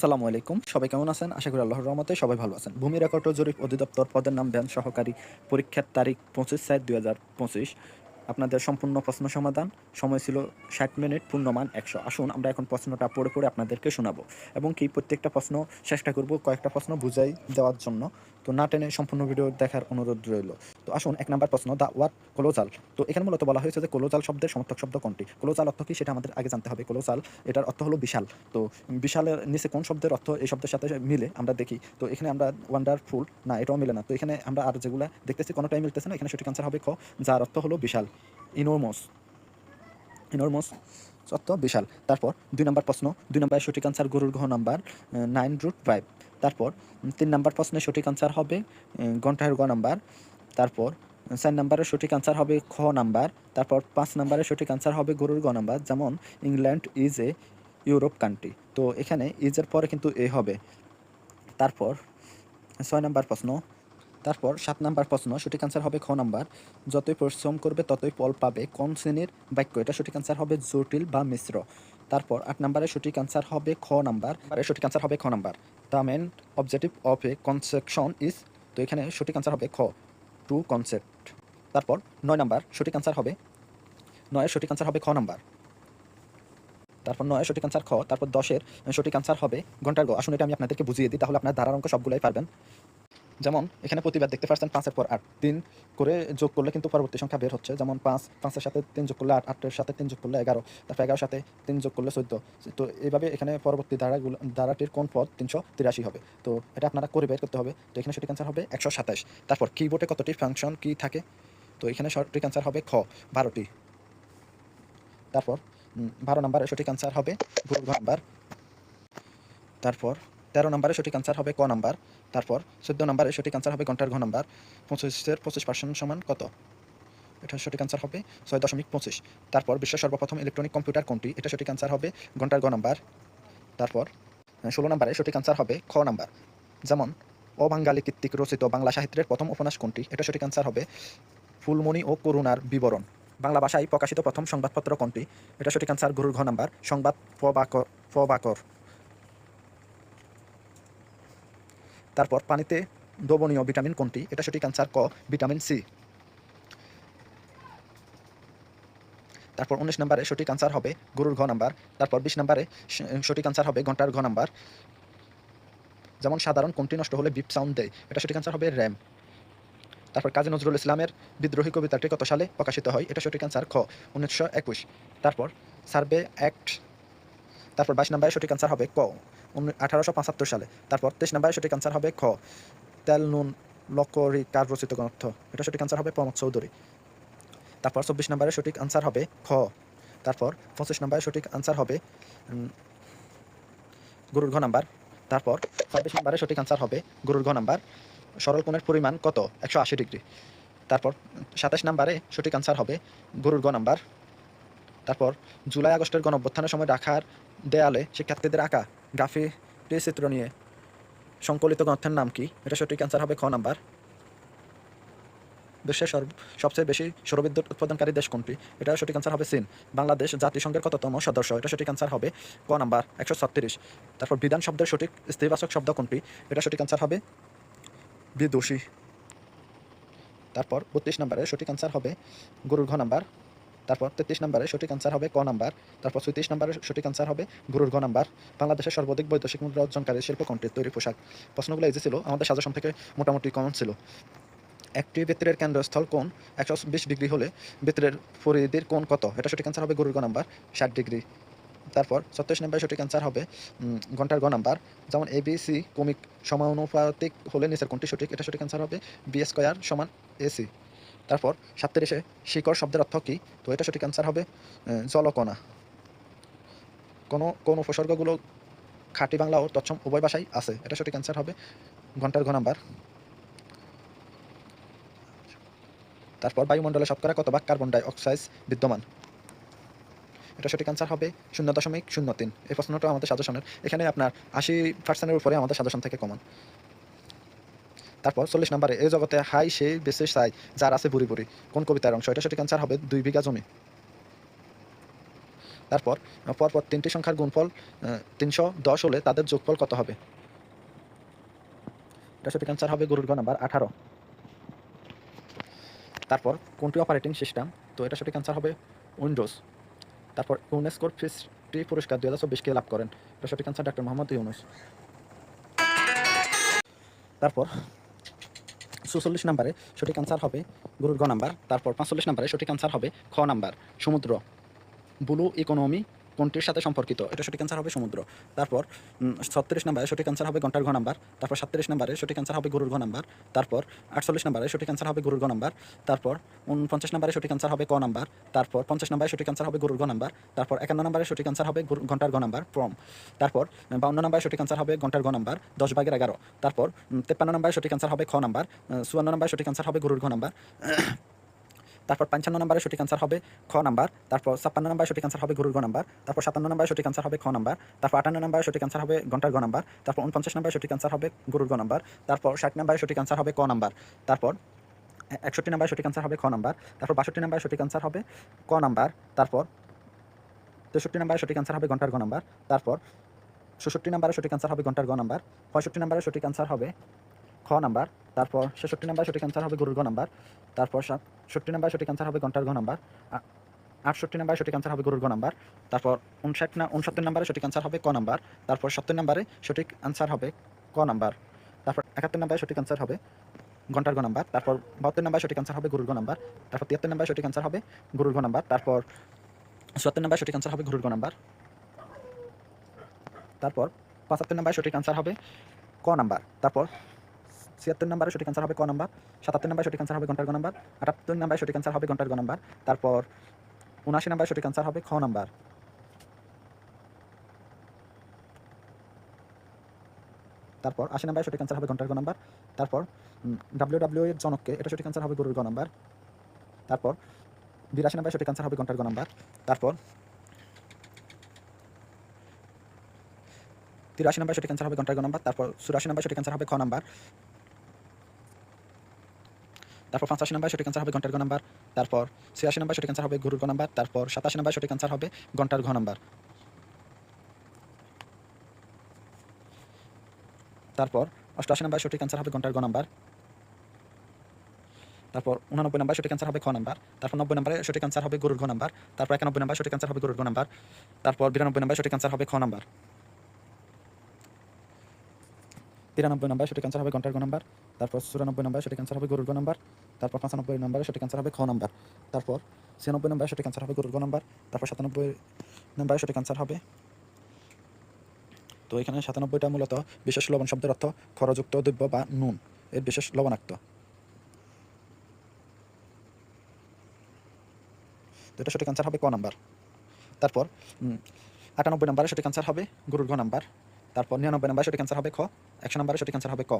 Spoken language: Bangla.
আসসালামু আলাইকুম। সবাই কেমন আছেন? আশা করি আল্লাহর রহমতে সবাই ভালো আছেন। ভূমি রেকর্ড জরিপ অধিদপ্তর পদের নাম দেন সহকারী পরীক্ষার তারিখ পঁচিশ সাত দুই হাজার পঁচিশ। আপনাদের সম্পূর্ণ প্রশ্ন সমাধান। সময় ছিল ষাট মিনিট, পূর্ণমান একশো। আসুন, আমরা এখন প্রশ্নটা পড়ে পড়ে আপনাদেরকে শোনাবো। এবং কি, প্রত্যেকটা প্রশ্ন চেষ্টা করব কয়েকটা প্রশ্ন বুঝাই দেওয়ার জন্য। তো না টেনে সম্পূর্ণ ভিডিও দেখার অনুরোধ রইল। তো আসুন, এক নাম্বার প্রশ্ন দা ওয়ার্ড কোলোজাল। তো এখানে মূলত বলা হয়েছে যে কোলোজাল শব্দের সমর্থক শব্দ কোনটি? কোলোজাল অর্থ কি সেটা আমাদের আগে জানতে হবে। কোলোজাল, এটার অর্থ হলো বিশাল। তো বিশালের নিচে কোন শব্দের অর্থ এই শব্দের সাথে মিলে? আমরা দেখি। তো এখানে আমরা ওয়ান্ডারফুল না, এটাও মিলে না। তো এখানে আমরা আর যেগুলো দেখতেছি কোনোটাই মিলতেছে না। এখানে সঠিক আনসার হবে খ যার অর্থ হলো বিশাল। ইনোমস ইনোরমস অর্থ বিশাল। তারপর দুই নম্বর প্রশ্ন, দুই নম্বরের সঠিক আনসার গরুর ঘ নাম্বার নাইন রুট ফাইভ তারপর তিন নম্বর প্রশ্নের সঠিক আনসার হবে ঘণ্টার গ নাম্বার। তারপর চার নম্বরের সঠিক আনসার হবে খ নাম্বার। তারপর, পাঁচ নম্বরের সঠিক আনসার হবে গরুর গ নাম্বার, যেমন England is a Europe country তো এখানে ইজের পরে কিন্তু এ হবে। তারপর, ছয় নম্বর প্রশ্ন তারপর সাত নাম্বার প্রশ্ন, সঠিক আনসার হবে খ নাম্বার। যতই পরিশ্রম করবে, ততই ফল পাবে। কোন শ্রেণির বাক্য এটা? সঠিক আনসার হবে জটিল বা মিশ্র। তারপর আট নম্বরে সঠিক আনসার হবে খ নাম্বার। আর সঠিক আনসার হবে খ number. The main objective of a concession is তো এখানে সঠিক আনসার হবে খ। টু কনসেপ্ট তারপর নয় নাম্বার, সঠিক আনসার হবে নয়ের সঠিক আনসার হবে খ নাম্বার। তারপর নয়ের সঠিক আনসার খ, তারপর দশের সঠিক আনসার হবে ঘণ্টার গো। আসুন এটা আমি আপনাদেরকে বুঝিয়ে দিই, তাহলে আপনার ধারার অঙ্ক সবগুলাই পারবেন। যেমন এখানে প্রতিবার দেখতে পাচ্ছেন পাঁচের পর আট। তিন করে যোগ করলে কিন্তু পরবর্তী সংখ্যা বের হচ্ছে। যেমন পাঁচ, পাঁচের সাথে তিন যোগ করলে আট, আটের সাথে তিন যোগ করলে এগারো, তারপর এগারোর সাথে তিন যোগ করলে চোদ্দ। তো এইভাবে এখানে পরবর্তী ধারাগুলো, ধারাটির কোন পদ তিনশো তিরাশি হবে? তো এটা আপনারা করে বের করতে হবে। তো এখানে সঠিক অ্যান্সার হবে একশো সাতাশ। তারপর কিবোর্ডে কতটি ফাংশন কি থাকে? তো এখানে সঠিক অ্যান্সার হবে খ, বারোটি। তারপর বারো নম্বরের সঠিক অ্যান্সার হবে গুরু নাম্বার তারপর তেরো নম্বরের সঠিক আনসার হবে ক নাম্বার, তারপর চোদ্দ নম্বরের সঠিক আনসার হবে ঘণ্টার ঘ নাম্বার, পঁচিশের পঁচিশ পার্সেন্ট সমান কত? এটা সঠিক আনসার হবে ছয় দশমিক পঁচিশ। তারপর বিশ্বের সর্বপ্রথম ইলেকট্রনিক কম্পিউটার কোনটি? এটা সঠিক আনসার হবে ঘণ্টার ঘ নাম্বার। তারপর ষোলো নম্বরে সঠিক আনসার হবে খ নাম্বার। যেমন অবাঙ্গালী কৃত্তিক রচিত বাংলা সাহিত্যের প্রথম উপন্যাস কোনটি? এটা সঠিক আনসার হবে ফুলমণি ও করুণার বিবরণ। বাংলা ভাষায় প্রকাশিত প্রথম সংবাদপত্র কোনটি? এটা সঠিক আনসার গুরুর ঘ নাম্বার, সংবাদ প্রবাকর প্রবাকর তারপর পানিতে দ্রবণীয় ভিটামিন কোনটি? এটা সঠিক আনসার ক, ভিটামিন সি। তারপর উনিশ নম্বরে সঠিক আনসার হবে গরুর ঘ নাম্বার। তারপর বিশ নম্বরে সঠিক আনসার হবে ঘণ্টার ঘ নাম্বার। যেমন সাধারণ কোনটি নষ্ট হলে বিপ সাউন্ড দেয়, এটা সঠিক আনসার হবে র্যাম। তারপর কাজী নজরুল ইসলামের বিদ্রোহী কবিতাটি কত সালে প্রকাশিত হয়, এটা সঠিক আনসার খ, উনিশশো একুশ। তারপর সার্ভে অ্যাক্ট তারপর বাইশ নম্বরে সঠিক আনসার হবে ক। আঠারোশো পঁচাত্তর সালে। তারপর তেইশ নম্বরে সঠিক আনসার হবে খ। তেল, নুন লকরি কার রচিত গ্রন্থ। এটা সঠিক আনসার হবে প্রমোদ চৌধুরী। তারপর চব্বিশ নম্বরে সঠিক আনসার হবে খ। তারপর পঁচিশ নম্বরে সঠিক আনসার হবে গরুর ঘ নাম্বার। তারপর ছাব্বিশ নম্বরে সঠিক আনসার হবে গরুর ঘ নাম্বার। সরল কোণের পরিমাণ কত? একশো আশি ডিগ্রি। তারপর সাতাশ নম্বরে সঠিক আনসার হবে গরুর গ নাম্বার। তারপর জুলাই আগস্টের গণ অভ্যুত্থানের সময় ঢাকার দেয়ালে শিক্ষার্থীদের আঁকা গাফি চিত্র নিয়ে সংকলিত গ্রন্থের নাম কি? এটা সঠিক অ্যান্সার হবে খ নাম্বার। বিশ্বের সবচেয়ে বেশি সৌরবিদ্যুৎ উৎপাদনকারী দেশ কোনটি? এটা সঠিক অ্যান্সার হবে চীন। বাংলাদেশ জাতিসংঘের কততম সদস্য? এটা সঠিক অ্যান্সার হবে ক নাম্বার, একশো ছত্রিশ। তারপর বিধান শব্দের সঠিক স্ত্রীবাচক শব্দ কোনটি? এটা সঠিক অ্যান্সার হবে বিদোষী। তারপর বত্রিশ নম্বরে সঠিক অ্যান্সার হবে গরুর ঘ নাম্বার। তারপর তেত্রিশ নম্বরে সঠিক আনসার হবে ক নাম্বার, তারপর চৌত্রিশ নম্বরে সঠিক আনসার হবে গরুর ঘ নাম্বার। বাংলাদেশের সর্বাধিক বৈদেশিক মুদ্রা অর্জনকারী শিল্প কোনটি তৈরি পোশাক? প্রশ্নগুলো এই ছিল, আমাদের সাজেশন থেকে মোটামুটি কমন ছিল। একটি বৃত্তের কেন্দ্রস্থল কোণ একশো বিশ ডিগ্রি হলে বৃত্তের পরিধির কোণ কত? এটা সঠিক আনসার হবে গরুর গ নাম্বার, ষাট ডিগ্রি। তারপর ছত্রিশ নম্বরে সঠিক আনসার হবে ঘণ্টার ঘ নাম্বার। যেমন এ, বি, সি কমিক সমানুপাতিক হলে নিচের কোনটি সঠিক, এটা সঠিক আনসার হবে বি স্কোয়ার সমান এসি তারপর সাতত্রিশে শিকড় শব্দের অর্থ কী? তো এটা সঠিক অ্যান্সার হবে জলকণা। কোনো, কোন উপসর্গগুলো খাঁটি বাংলা ও তৎসম উভয় ভাষায় আছে, এটা সঠিক অ্যান্সার হবে, ঘণ্টার ঘ নাম্বার। তারপর বায়ুমণ্ডলে শতকরা কত ভাগ কার্বন ডাই অক্সাইড বিদ্যমান? এটা সঠিক অ্যান্সার হবে শূন্য দশমিক শূন্য তিন। এই প্রশ্নটা আমাদের সাজেশনের এখানে আপনার আশি পার্সেন্টের উপরে আমাদের সাজেশন থেকে কমন তারপর চল্লিশ নম্বরে এই জগতে হাই সেই বেশি চাই, যার আছে বুড়ি বুড়ি কোন কবিতার অংশ? এটা সঠিক অ্যান্সার হবে, দুই বিঘা জমি। তারপর, পরপর তিনটি সংখ্যার গুণফল তিনশো দশ হলে তাদের যোগফল কত হবে? এটা সঠিক অ্যান্সার হবে গরুর নাম্বার আঠারো। তারপর, কোনটি অপারেটিং সিস্টেম তো এটা সঠিক অ্যান্সার হবে উইন্ডোজ। তারপর ইউনেস্কোর ফিস্টি পুরস্কার দুই হাজার চব্বিশকে লাভ করেন। এটা সঠিক অ্যান্সার ডাক্তার মোহাম্মদ ইউনুস। তারপর চৌচল্লিশ নাম্বারে সঠিক আনসার হবে গরুর গ নাম্বার, তারপর পাঁচচল্লিশ নাম্বারে সঠিক আনসার হবে খ নাম্বার, সমুদ্র, ব্লু ইকোনমি কোনটির সাথে সম্পর্কিত এটা সঠিক অ্যান্সার হবে সমুদ্র তারপর ছত্রিশ নাম্বারে সঠিক অ্যান্সার হবে ঘণ্টার ঘ নাম্বার তারপর সাতত্রিশ নাম্বারে সঠিক অ্যান্সার হবে গরুর ঘ নাম্বার তারপর আটচল্লিশ নাম্বারে সঠিক অ্যান্সার হবে গরুর ঘ নাম্বার তারপর উনপঞ্চাশ নাম্বারে সঠিক অ্যান্সার হবে ক নাম্বার তারপর পঞ্চাশ নাম্বারে সঠিক অ্যান্সার হবে গরুর ঘ নাম্বার তারপর একান্ন নাম্বারে সঠিক অ্যান্সার হবে ঘণ্টার ঘ নাম্বার প্রম তারপর বাউন্ন নাম্বারে সঠিক অ্যান্সার হবে ঘণ্টার ঘ নাম্বার দশ ভাগের এগারো তারপর তেপ্পান্ন নাম্বারে সঠিক অ্যান্সার হবে খ নাম্বার চুয়ান্ন নাম্বারে সঠিক অ্যান্সার হবে গরুর ঘ নাম্বার তারপর পঞ্চান্ন নম্বরের সঠিক অ্যান্সার হবে খ নাম্বার তারপর ছাপ্পান্ন নম্বরে সঠিক অ্যান্সার হবে গরুর গ নাম্বার তারপর সাতান্ন নম্বরে সঠিক অ্যান্সার হবে খ নাম্বার তারপর আটান্ন নম্বরে সঠিক অ্যান্সার হবে ঘণ্টার গ নাম্বার তারপর উনপঞ্চাশ নম্বরে সঠিক অ্যান্সার হবে গরুর গ নাম্বার তারপর ষাট নম্বরে সঠিক অ্যান্সার হবে ক নাম্বার তারপর একষট্টি নম্বরে সঠিক অ্যান্সার হবে খ নাম্বার তারপর বাষট্টি নম্বরে সঠিক অ্যান্সার হবে ক নাম্বার তারপর তেষট্টি নম্বরে সঠিক অ্যান্সার হবে ঘণ্টার গ নাম্বার তারপর ষষট্টি নম্বরে সঠিক অ্যান্সার হবে ঘণ্টার গ নাম্বার পঁয়ষট্টি নম্বরে সঠিক অ্যান্সার হবে খ নাম্বার তারপর ছেষট্টি নাম্বার সঠিক অ্যান্সার হবে গরুর গ নাম্বার তারপর সাতষট্টি নাম্বার সঠিক অ্যান্সার হবে ঘণ্টার ঘ নাম্বার আটষট্টি নাম্বার সঠিক অ্যান্সার হবে গরুর গ নাম্বার তারপর উনষাট না উনসত্তর নাম্বারে সঠিক অ্যান্সার হবে ক নাম্বার তারপর সত্তর নাম্বারে সঠিক অ্যান্সার হবে ক নাম্বার তারপর একাত্তর নাম্বারে সঠিক অ্যান্সার হবে ঘণ্টার গ নাম্বার তারপর বাহাত্তর নাম্বার সঠিক অ্যান্সার হবে গরুর গ নাম্বার তারপর তিয়াত্তর নাম্বার সঠিক অ্যান্সার হবে গরুর গ নাম্বার তারপর চুয়াত্তর নাম্বার সঠিক অ্যান্সার হবে গরুর গ নাম্বার তারপর পঁচাত্তর নাম্বার সঠিক অ্যান্সার হবে ক নাম্বার তারপর ছিয়াত্তর নাম্বারে সঠিক অ্যান্সার হবে ক নাম্বার, সাতাত্তর নাম্বার সঠিক অ্যান্সার হবে ঘণ্টার গ নাম্বার, আটাত্তর নাম্বারে সঠিক অ্যান্সার হবে ঘণ্টার গ নাম্বার, তারপর উনআশি নাম্বারে সঠিক অ্যান্সার হবে খ নাম্বার। তারপর আশি নাম্বারে সঠিক অ্যান্সার হবে ঘণ্টার গ নাম্বার, তারপর ডাব্লিউ ডাব্লিউ এর জনককে এটা সঠিক অ্যান্সার হবে গরুর গ নাম্বার, তারপর বিরাশি নাম্বারে সঠিক অ্যান্সার হবে ঘণ্টার গ নাম্বার, তারপর তিরাশি নাম্বার সঠিক অ্যান্সার হবে ঘণ্টার গ নাম্বার, তারপর চুরাশি নাম্বার সঠিক অ্যান্সার হবে খ নাম্বার। তারপর পঁচাশি নাম্বার, সঠিক অ্যান্সার হবে ঘণ্টার ঘ নাম্বার। তারপর ছিয়াশি নাম্বার, সঠিক অ্যান্সার হবে গরুর ঘ নাম্বার। তারপর সাতাশি নাম্বার, সঠিক অ্যান্সার হবে ঘণ্টার ঘ নাম্বার। তারপর অষ্টআশি নাম্বার, সঠিক অ্যান্সার হবে ঘণ্টার ঘ নাম্বার। তারপর উনানব্বই নাম্বার, সঠিক অ্যান্সার হবে খ নাম্বার। তারপর নব্বই নাম্বারে সঠিক অ্যান্সার হবে গরুর ঘ নাম্বার। তারপর একানব্বই নাম্বার, সঠিক অ্যান্সার হবে গরুর ঘ নাম্বার। তারপর বিরানব্বই নাম্বার সঠিক অ্যান্সার হবে খ নাম্বার। তিরানব্বই নম্বর সঠিক অ্যান্সার হবে ঘণ্টার ঘ নাম্বার। তারপর চুরানব্বই নম্বর সঠিক অ্যান্সার হবে গরুর ঘ নাম্বার। তারপর পঁচানব্বই নাম্বারে সঠিক অ্যান্সার হবে খ নাম্বার। তারপর ছিয়ানব্বই নম্বর সঠিক অ্যান্সার হবে গরুর ঘ নাম্বার। তারপর সাতানব্বই নাম্বারে সঠিক অ্যান্সার হবে। তো এখানে সাতানব্বইটা মূলত বিশেষ লবণ শব্দের অর্থ খরযুক্ত দ্রব্য বা নুন। এর বিশেষ লবণাক্ত। এটা সঠিক অ্যান্সার হবে ক নাম্বার। তারপর আটানব্বই নাম্বারে সঠিক অ্যান্সার হবে গরুর ঘ নাম্বার। তারপর নিরানব্বই নাম্বার সঠিক অ্যান্সার হবে খ। একশো নাম্বারে সঠিক অ্যান্সার হবে ক।